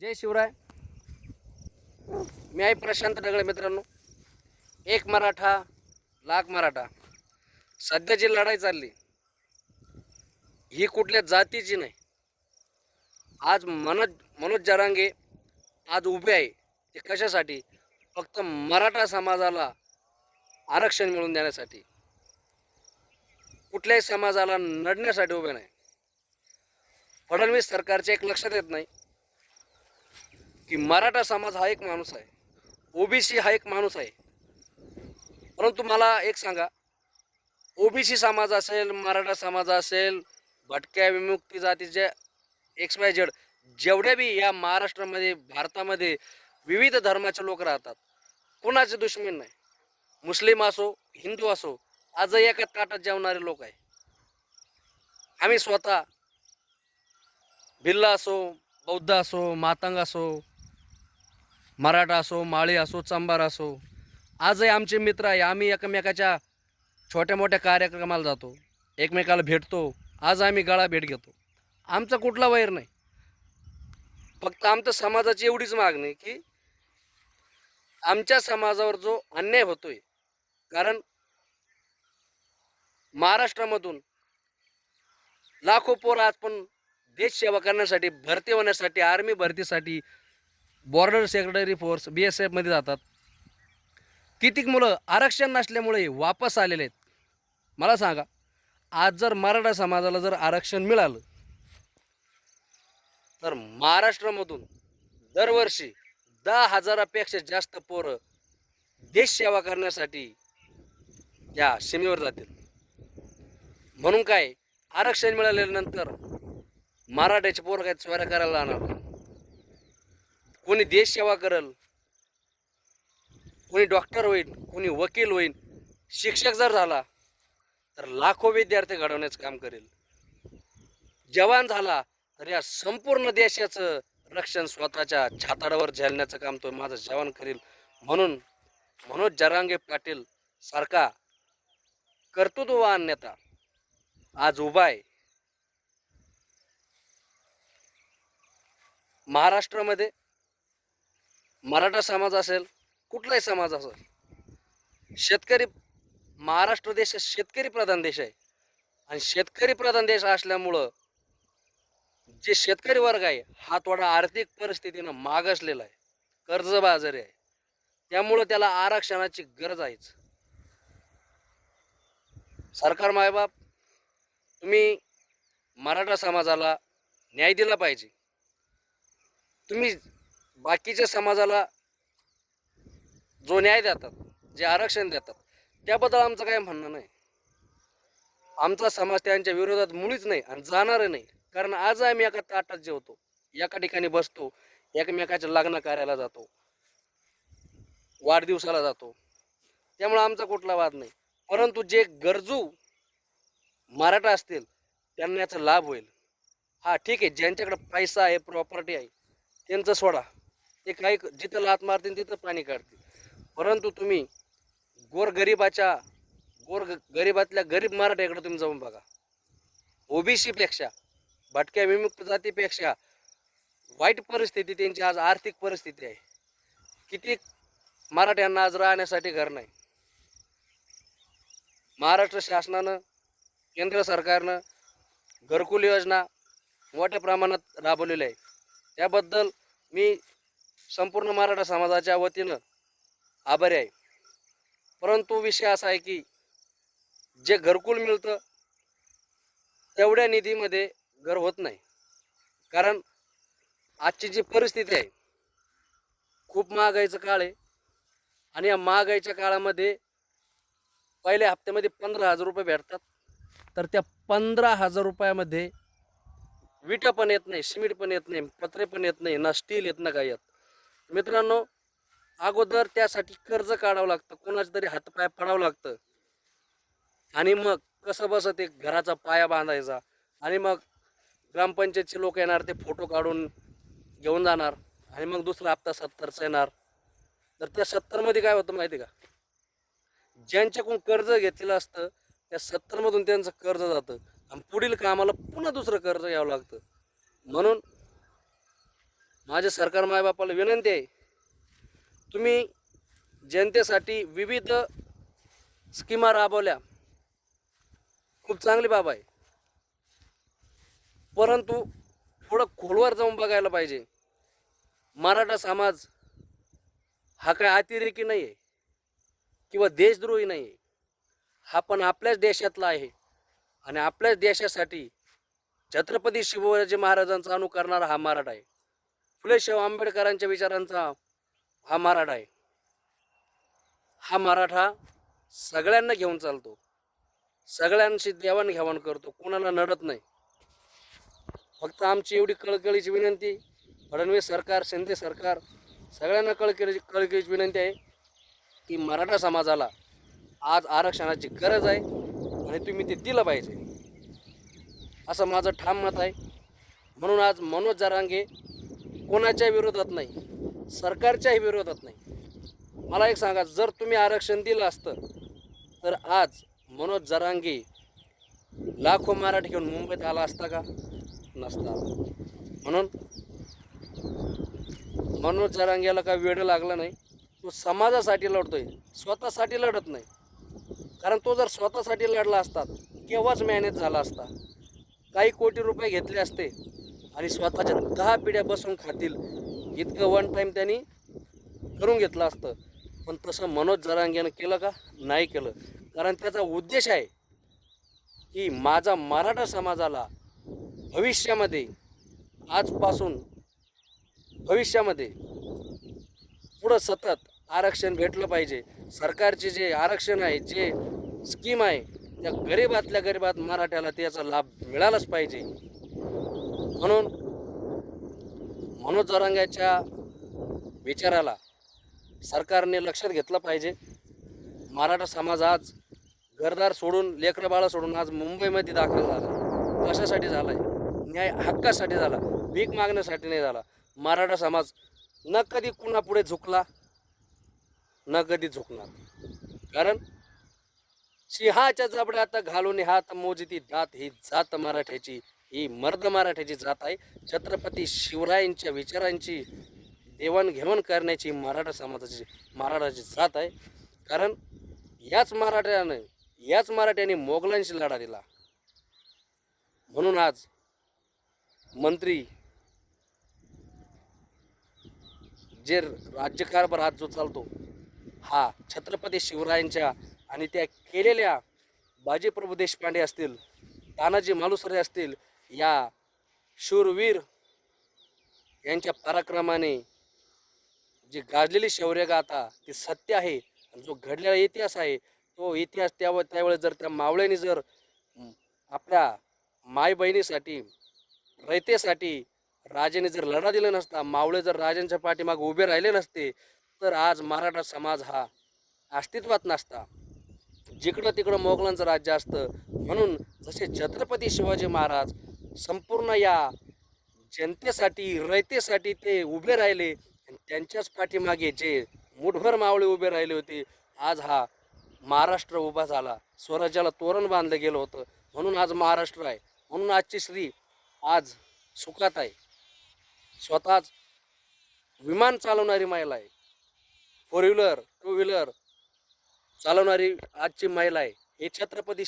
जय शिवराय. मी आहे प्रशांत ढगळे मित्रांनो. एक मराठा लाख मराठा. सध्या जी लढाई चालली. ही कुठल्या जातीची नाही. आज मनोज मनोज जरांगे आज उभे आहे. ते कशासाठी? फक्त मराठा समाजाला आरक्षण मिळवून देण्यासाठी. कुठल्याही समाजाला नडण्यासाठी उभे नाही. फडणवीस सरकारचे एक लक्षात येत नाही. की मराठा समाज हा एक माणूस आहे. ओबीसी हा एक माणूस आहे. परंतु मला एक सांगा. ओबीसी समाज असेल मराठा समाज असेल भटक्या विमुक्ती जातीचे एक्स वाय झेड जेवढ्या बी या महाराष्ट्रामध्ये भारतामध्ये विविध धर्माचे लोक राहतात कोणाचे दुश्मन नाही. मुस्लिम असो हिंदू असो आजही एका ताटात जेवणारे लोक आहे. आम्ही स्वतः भिल्ला असो बौद्ध असो मातंग असो मराठा असो माळी असो चंबार असो आजही आमचे मित्र आहे. आम्ही एकमेकाच्या छोट्या मोठ्या कार्यक्रमाला जातो. एकमेकाला भेटतो. आज आम्ही गळा भेट घेतो. आमचा कुठला वैर नाही. फक्त आमच्या समाजाची एवढीच मागणी की आमच्या समाजावर जो अन्याय होतोय कारण महाराष्ट्रामधून लाखो पोरं आज पण देश सेवा करण्यासाठी भरती होण्यासाठी आर्मी भरतीसाठी border secretary force B S एफमध्ये जातात. कितीक मुलं आरक्षण नसल्यामुळे वापस आलेले आहेत? मला सांगा. आज जर मराठा समाजाला जर आरक्षण मिळालं तर महाराष्ट्रामधून दरवर्षी दहा हजारापेक्षा जास्त पोरं देश सेवा करण्यासाठी या सीमेवर जातील. म्हणून काय आरक्षण मिळाल्यानंतर मराठ्याचे पोरं काय चोऱ्या करायला जाणार? नाही. कोणी देश सेवा करल कोणी डॉक्टर होईल कोणी वकील होईल शिक्षक जर झाला तर लाखो विद्यार्थी घडवण्याचं काम करेल. जवान झाला तर या संपूर्ण देशाचं रक्षण स्वतःच्या छाताडावर झेलण्याचं काम तो माझं जवान करेल. म्हणून मनोज जरांगे पाटील सारखा कर्तृत्ववान नेता आज उभा आहे. महाराष्ट्रामध्ये मराठा समाज असेल कुठलाही समाज असेल शेतकरी महाराष्ट्र देश शेतकरी प्रधान देश आहे. आणि शेतकरी प्रधान देश असल्यामुळं जे शेतकरी वर्ग आहे हा थोडा आर्थिक परिस्थितीनं मागासलेला आहे. कर्जबाजारी आहे. त्यामुळं त्याला आरक्षणाची गरज आहेच. सरकार मायबाप तुम्ही मराठा समाजाला न्याय दिला पाहिजे. तुम्ही बाकीच्या समाजाला जो न्याय देतात जे आरक्षण देतात त्याबद्दल आमचं काय म्हणणं नाही. आमचा समाज त्यांच्या विरोधात मुळीच नाही आणि जाणार नाही. कारण आज आम्ही एका ताटात जेवतो एका ठिकाणी बसतो एकमेकाच्या लग्न कार्याला जातो वाढदिवसाला जातो. त्यामुळे आमचा कुठला वाद नाही. परंतु जे गरजू मराठा असतील त्यांना याचा लाभ होईल. हा ठीक आहे. ज्यांच्याकडे पैसा आहे प्रॉपर्टी आहे त्यांचं सोडा. ते काही जिथं लात मारतील तिथं पाणी काढतील. परंतु तुम्ही गोरगरिबाच्या गोर गरिबातल्या गरीब मराठ्याकडे तुम्ही जाऊन बघा. ओबीसीपेक्षा भटक्या विमुक्त जातीपेक्षा वाईट परिस्थिती त्यांची आज आर्थिक परिस्थिती आहे. किती मराठ्यांना आज राहण्यासाठी घर नाही. महाराष्ट्र शासनानं केंद्र सरकारनं घरकुल योजना मोठ्या प्रमाणात राबवलेली आहे त्याबद्दल मी संपूर्ण मराठा समाजाच्या वतीनं आभारी आहे. परंतु विषय असा आहे की जे घरकुल मिळतं तेवढ्या निधीमध्ये घर होत नाही. कारण आजची जी परिस्थिती आहे खूप महागाईचं काळ आहे. आणि या महागाईच्या काळामध्ये पहिल्या हप्त्यामध्ये पंधरा हजार रुपये भेटतात. तर त्या पंधरा हजार रुपयामध्ये विटा पण येत नाही सिमेंट पण येत नाही पत्रे पण येत नाही ना स्टील येत ना काही येत. मित्रांनो अगोदर त्यासाठी कर्ज काढावं लागतं. कोणाचं तरी हातपाय पडावं लागतं. आणि मग कसं बसं ते घराचा पाया बांधायचा. आणि मग ग्रामपंचायतचे लोक येणार ते फोटो काढून घेऊन जाणार. आणि मग दुसरा हप्ता सत्तरचा येणार. तर त्या सत्तरमध्ये काय होतं माहिती आहे का? ज्यांच्याकडून कर्ज घेतलेलं असतं त्या सत्तरमधून त्यांचं कर्ज जातं. आणि पुढील कामाला पुन्हा दुसरं कर्ज घ्यावं लागतं. म्हणून माझे सरकार मायबापाला विनंती आहे तुम्ही जनतेसाठी विविध स्कीमा राबवल्या. खूप चांगली बाब आहे. परंतु थोडं खोलवर जाऊन बघायला पाहिजे. मराठा समाज हा काय अतिरेकी नाही आहे किंवा देशद्रोही नाही आहे हा पण आपल्याच देशातला आहे. आणि आपल्याच देशासाठी छत्रपती शिवाजी महाराजांचा अनुकरणारा हा मराठा आहे. फुले शाहू आंबेडकरांच्या विचारांचा हा मराठा आहे. हा मराठा सगळ्यांना घेऊन चालतो. सगळ्यांशी देवाणघेवाण करतो. कोणाला नडत नाही. फक्त आमची एवढी कळकळीची विनंती फडणवीस सरकार शिंदे सरकार सगळ्यांना कळकळीची कळकळीची विनंती आहे की मराठा समाजाला आज आरक्षणाची गरज आहे आणि तुम्ही ते दिलं पाहिजे. असं माझं ठाम मत आहे. म्हणून आज मनोज जरांगे कोणाच्या विरोधात नाही सरकारच्याही विरोधात नाही. मला एक सांगा जर तुम्ही आरक्षण दिलं असतं तर आज मनोज जरांगे लाखो मराठी घेऊन मुंबईत आला असता का? नसता. म्हणून मनोज जरांगेला काय वेळ लागला नाही. तो समाजासाठी लढतोय स्वतःसाठी लढत नाही. कारण तो जर स्वतःसाठी लढला असता केव्हाच मॅनेज झाला असता? काही कोटी रुपये घेतले असते आणि स्वतःच्या दहा पिढ्या बसून खातील. इतकं वन टाईम त्यांनी करून घेतलं असतं. पण तसं मनोज जरांगेनं केलं का? नाही केलं. कारण त्याचा उद्देश आहे की माझा मराठा समाजाला भविष्यामध्ये आजपासून भविष्यामध्ये पुढं सतत आरक्षण भेटलं पाहिजे. सरकारचे जे आरक्षण आहे जे स्कीम आहे त्या गरीबातल्या गरीबात मराठ्याला त्याचा लाभ मिळालाच पाहिजे. म्हणून मनोज जरांग्याच्या विचाराला सरकारने लक्षात घेतलं पाहिजे. मराठा समाज आज घरदार सोडून लेकरंबाळं सोडून आज मुंबईमध्ये दाखल झाला. कशासाठी झाला आहे न्याय हक्कासाठी झाला. भीक मागण्यासाठी नाही झाला. मराठा समाज न कधी कुणापुढे झुकला न कधी झुकणार. कारण सिंहाच्या जबड्यात घालून हात मोजती दात ही जात मराठ्याची. ही मर्द मराठ्याची जात आहे. छत्रपती शिवरायांच्या विचारांची देवाणघेवाण करण्याची मराठा समाजाची मराठाची जात आहे. कारण याच मराठ्यानं याच मराठ्याने मोगलांशी लढा दिला. म्हणून आज मंत्री जे राज्यकारभार आज जो चालतो हा छत्रपती शिवरायांच्या आणि त्या केलेल्या बाजीप्रभू देशपांडे असतील तानाजी मालुसरे असतील या शूरवीर यांच्या पराक्रमाने जी गाजलेली शौर्यगाथा ती सत्य आहे. जो घडलेला इतिहास आहे तो इतिहास त्यावर त्यावेळेस जर त्या मावळ्याने जर आपल्या माय बहिणीसाठी रयतेसाठी राजाने जर लढा दिला नसता मावळे जर राजांच्या पाठीमागे उभे राहिले नसते तर आज मराठा समाज हा अस्तित्वात नसता. जिकडं तिकडं मोगलांचं राज्य असतं म्हणून जसे छत्रपती शिवाजी महाराज संपूर्ण या जनतेसाठी रयतेसाठी ते उभे राहिले. आणि त्यांच्याच पाठीमागे जे मुठभर मावळे उभे राहिले होते आज हा महाराष्ट्र उभा झाला. स्वराज्याला तोरण बांधलं गेलं होतं. म्हणून आज महाराष्ट्र आहे. म्हणून आजची श्री आज सुखात आहे. स्वतःच विमान चालवणारी महिला आहे. फोर व्हीलर टू व्हीलर चालवणारी आजची महिला आहे. हे छत्रपती